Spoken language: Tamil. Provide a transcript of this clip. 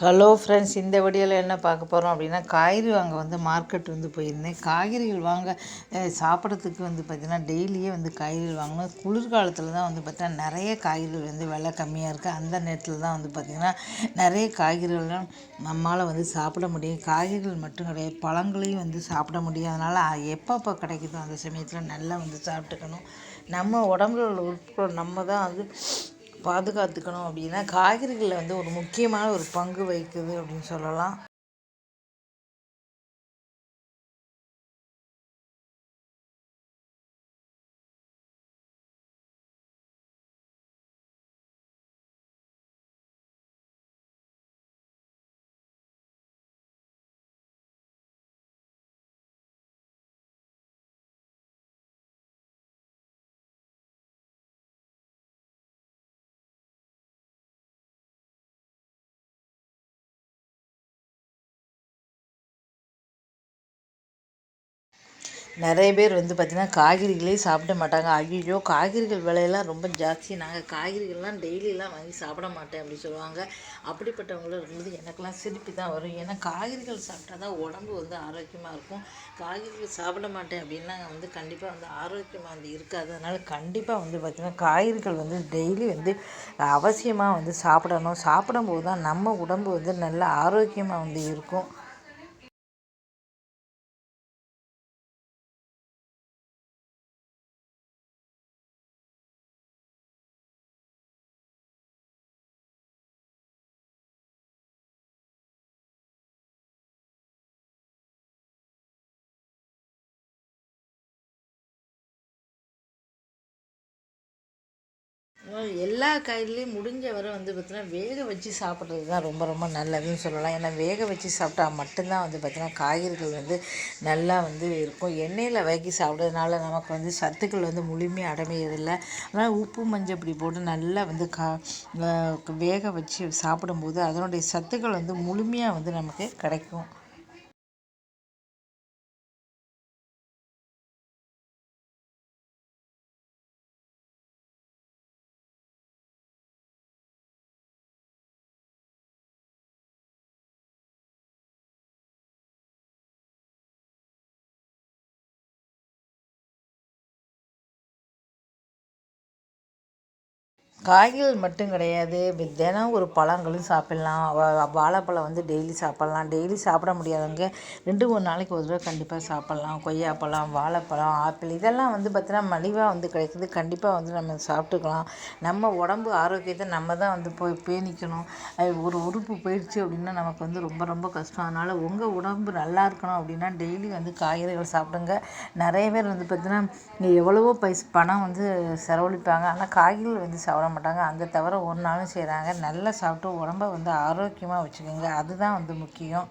ஹலோ ஃப்ரெண்ட்ஸ் இந்த வீடியோவில் என்ன பார்க்க போகிறோம் அப்படின்னா காய்கறி வாங்க வந்து மார்க்கெட் வந்து போயிருந்தேன். காய்கறிகள் வாங்க சாப்பிட்றதுக்கு வந்து பார்த்திங்கன்னா டெய்லியே வந்து காய்கறிகள் வாங்கணும். குளிர்காலத்தில் தான் வந்து பார்த்திங்கன்னா நிறைய காய்கறிகள் வந்து விலை கம்மியாக இருக்குது அந்த நேரத்தில் தான் வந்து பார்த்திங்கன்னா நிறைய காய்கறிகள்லாம் நம்மளால் வந்து சாப்பிட முடியும். காய்கறிகள் மட்டும் கிடையாது பழங்களையும் வந்து சாப்பிட முடியும். அதனால் எப்பப்போ கிடைக்குதோ அந்த சமயத்தில் நல்லா வந்து சாப்பிட்டுக்கணும். நம்ம உடம்புல உள்ள உறுப்புகள் நம்ம தான் வந்து பாதுகாத்துக்கணும் அப்படின்னா காய்கறிகளில் வந்து ஒரு முக்கியமான ஒரு பங்கு வகிக்குது அப்படின்னு சொல்லலாம். நிறைய பேர் வந்து பார்த்திங்கன்னா காய்கறிகளே சாப்பிட மாட்டாங்க. ஐயோ காய்கறிகள் விலையெல்லாம் ரொம்ப ஜாஸ்தி. நாங்கள் காய்கறிகள்லாம் டெய்லியெலாம் வாங்கி சாப்பிட மாட்டேன் அப்படின்னு சொல்லுவாங்க. அப்படிப்பட்டவங்களும் இருக்கும்போது எனக்கெல்லாம் சிரிப்பு தான் வரும். ஏன்னா காய்கறிகள் சாப்பிட்டா தான் உடம்பு வந்து ஆரோக்கியமாக இருக்கும். காய்கறிகள் சாப்பிட மாட்டேன் அப்படின்னா வந்து கண்டிப்பாக வந்து ஆரோக்கியமாக வந்து இருக்காது. அதனால் கண்டிப்பாக வந்து பார்த்திங்கன்னா காய்கறிகள் வந்து டெய்லி வந்து அவசியமாக வந்து சாப்பிடணும். சாப்பிடும்போது தான் நம்ம உடம்பு வந்து நல்ல ஆரோக்கியமாக வந்து இருக்கும். எல்லா காய்கறிலையும் முடிஞ்ச வரை வந்து பார்த்திங்கன்னா வேக வச்சு சாப்பிட்றது தான் ரொம்ப ரொம்ப நல்லதுன்னு சொல்லலாம். ஏன்னா வேக வச்சு சாப்பிட்டா மட்டும்தான் வந்து பார்த்திங்கன்னா காய்கறிகள் வந்து நல்லா வந்து இருக்கும். எண்ணெயில் வதக்கி சாப்பிட்றதுனால நமக்கு வந்து சத்துக்கள் வந்து முழுமையாக அடமையதில்லை அதனால் உப்பு மஞ்சள் இப்படி போட்டு நல்லா வந்து கா வேக வச்சு சாப்பிடும்போது அதனுடைய சத்துக்கள் வந்து முழுமையாக வந்து நமக்கு கிடைக்கும். காய்கள் மட்டும் கிடையாது. தினம் ஒரு பழங்களும் சாப்பிட்லாம். வாழைப்பழம் வந்து டெய்லி சாப்பிட்லாம். டெய்லி சாப்பிட முடியாதவங்க ரெண்டு மூணு நாளைக்கு ஒரு தடவை கண்டிப்பாக சாப்பிட்லாம். கொய்யாப்பழம் வாழைப்பழம் ஆப்பிள் இதெல்லாம் வந்து பார்த்தீங்கன்னா மலிவாக வந்து கிடைக்குது. கண்டிப்பாக வந்து நம்ம சாப்பிட்டுக்கலாம். நம்ம உடம்பு ஆரோக்கியத்தை நம்ம தான் வந்து போய் பேணிக்கணும். ஒரு உறுப்பு போயிடுச்சு அப்படின்னா நமக்கு வந்து ரொம்ப ரொம்ப கஷ்டம். அதனால் உங்கள் உடம்பு நல்லா இருக்கணும் அப்படின்னா டெய்லி வந்து காய்கறிகள் சாப்பிடுங்க. நிறைய பேர் வந்து பார்த்தீங்கன்னா எவ்வளவோ பைஸ் பணம் வந்து செலவழிப்பாங்க. ஆனால் காய்கறிகள் வந்து சாப்பிட மாட்டாங்க. அங்கே தவிர ஒரு நாளும் செய்கிறாங்க நல்லா சாப்பிட்டு உடம்ப வந்து ஆரோக்கியமாக வச்சுக்கோங்க. அதுதான் வந்து முக்கியம்.